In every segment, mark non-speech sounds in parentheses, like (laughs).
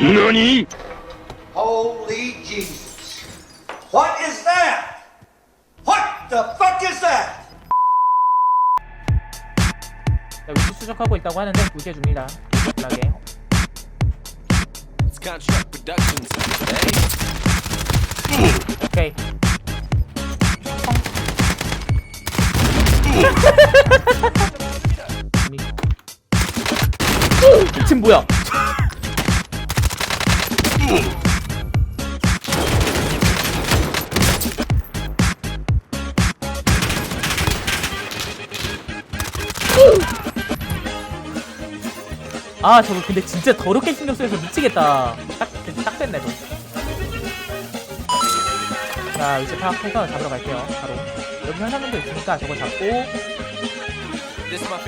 何 Holy Jesus. What is that? What the fuck is that? 자, 위치 수적하고 있다고 하는데 구해줍니다. 편하게. It's Construct Productions. 지금 뭐야? 아 저거 근데 진짜 더럽게 신경 쓰여서 미치겠다. 딱, 딱 됐네 너. 자 위치 파악해서 잡으러 갈게요 바로 여기 현상금도 있으니까 저거 잡고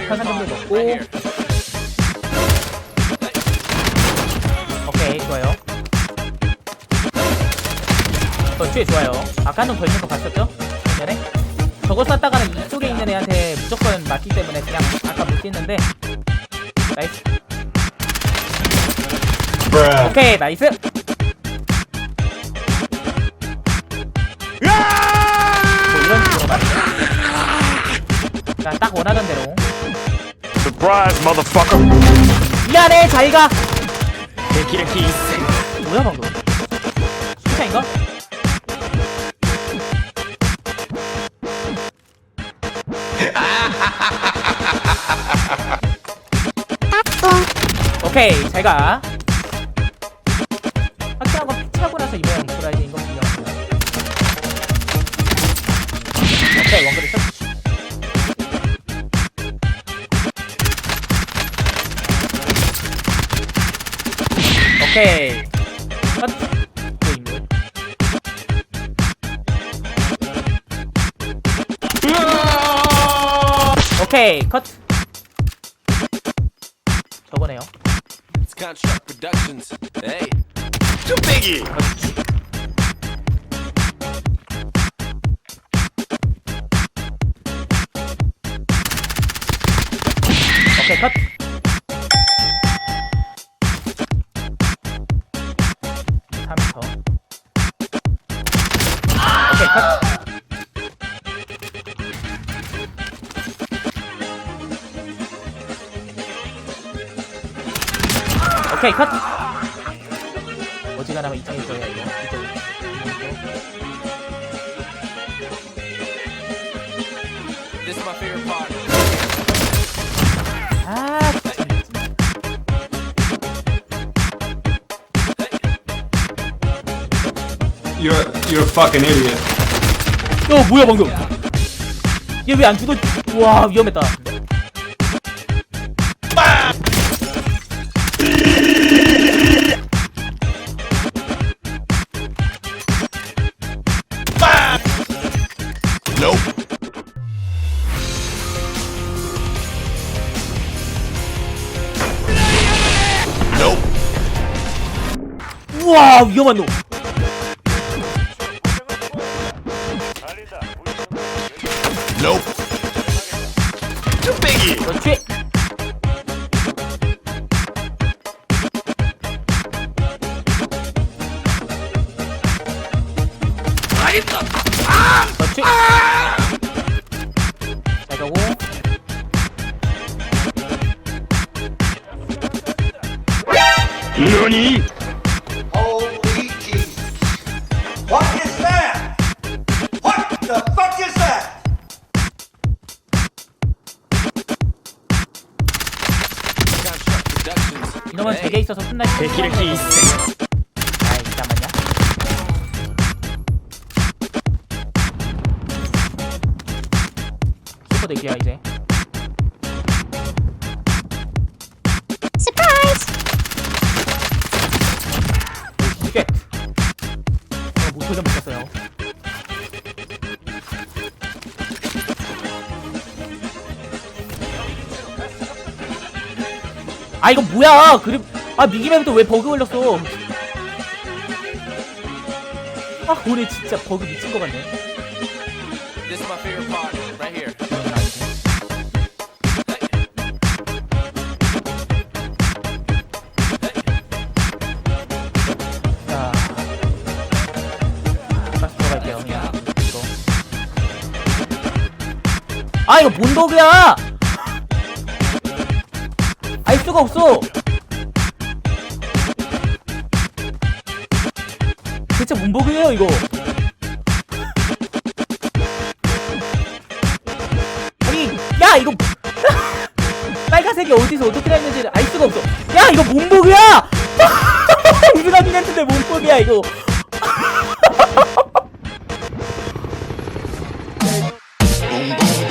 현상금도. 넣고 Here. 오케이 좋아요. 어 뒤에 좋아요. 아까는 벌써 거 봤었죠? 전에? 저거 쐈다가는 이쪽에 있는 애한테 무조건 맞기 때문에 그냥 아까 못 뛰는데. 나이스. 오케이 나이스. 뭐 이런 식으로 말이죠 자딱 원하던 대로. Surprise, motherfucker! 미안해 대기력이 있음. 뭐야 방금? 진짜인가? 오케이 제가. 오케이 컷그 오케이 컷 저거네요 It's Construct Productions. Hey. 쭈빼기! 오케이 컷 오케이 컷 어지간하면 이창이 있어야 이거 이쪽 이쪽 This is my favorite part. 아 진짜 미치네. You're you're a fucking idiot. 야 뭐야 방금 얘 왜 안 죽어 와 위험했다 우와 위험한 놈. 쭈빼기! 그렇지 그렇지 잘 가고何 Holy 이놈은 제게 있어서 순날 대기력이 있어. 아이 잠깐만요. 키퍼 대기야 이제. 아 이거 뭐야? 그립 아 미기맵도 왜 버그 걸렸어? 아 오래 진짜 버그 미친 것 같네. This is my favorite part 아 이거 뭔 버그야? 수가 없어. 대체 문복이에요 이거? 아니 야 이거 뭐- (laughs) 빨간색이 어디서 어떻게 나 있는지를 알 수가 없어. 야 이거 문복이야? (laughs) 우리가 미했는데 문복이야 이거? (laughs)